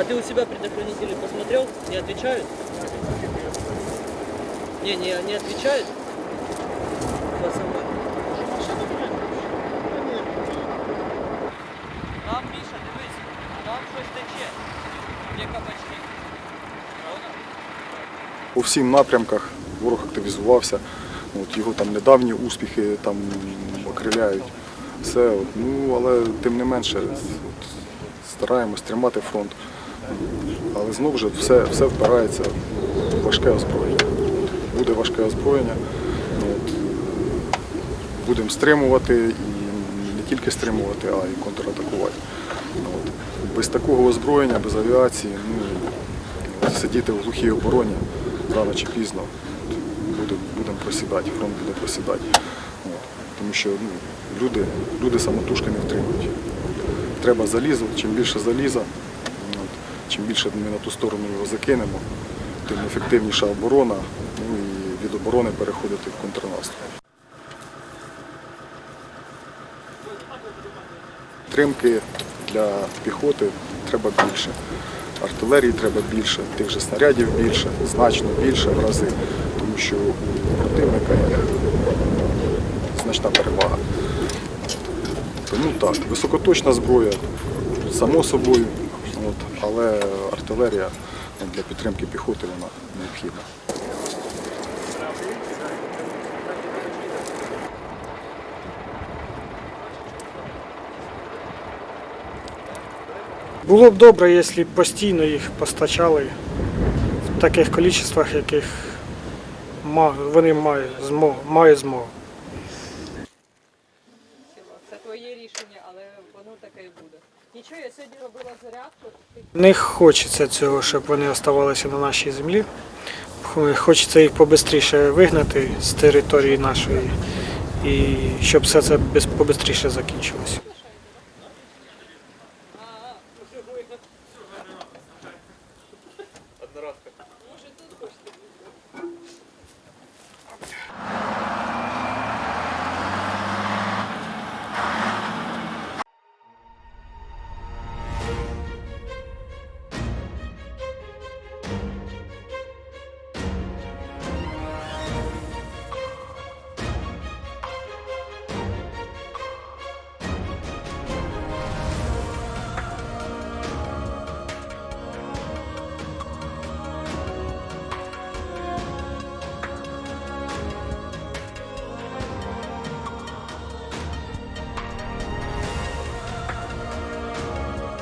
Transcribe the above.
А ты у себя предохранители посмотрел? Не отвечают? Не, не, не отвечают? Там, дивись, там щось тече. Є кабачки. По всім напрямках ворог активізувався. От, його там недавні успіхи там окриляють. Все, от, ну, але тим не менше от, стараємось тримати фронт. Але знову ж все, все впирається в важке озброєння. Буде важке озброєння. Будемо стримувати і не тільки стримувати, а й контратакувати. От. Без такого озброєння, без авіації, ну, сидіти в глухій обороні рано чи пізно буде, будемо просідати, фронт буде просідати. От. Тому що ну, люди, люди самотужки не втримують. Треба залізо, чим більше заліза, чим більше ми на ту сторону його закинемо, тим ефективніша оборона, ну і від оборони переходити в контрнаступ. Тримки для піхоти треба більше. Артилерії треба більше, тих же снарядів більше, значно більше в рази, тому що у противника є значна перевага. Тому так, високоточна зброя, само собою, от, але артилерія для підтримки піхоти вона необхідна. Було б добре, якщо б постійно їх постачали в таких кількостях, яких вони мають змогу. Мають змогу. Це твоє рішення, але воно таке і буде. Нічого, я сьогодні робила зарядку. Не хочеться цього, щоб вони оставалися на нашій землі. Хочеться їх побистріше вигнати з території нашої і щоб все це побистріше закінчилося.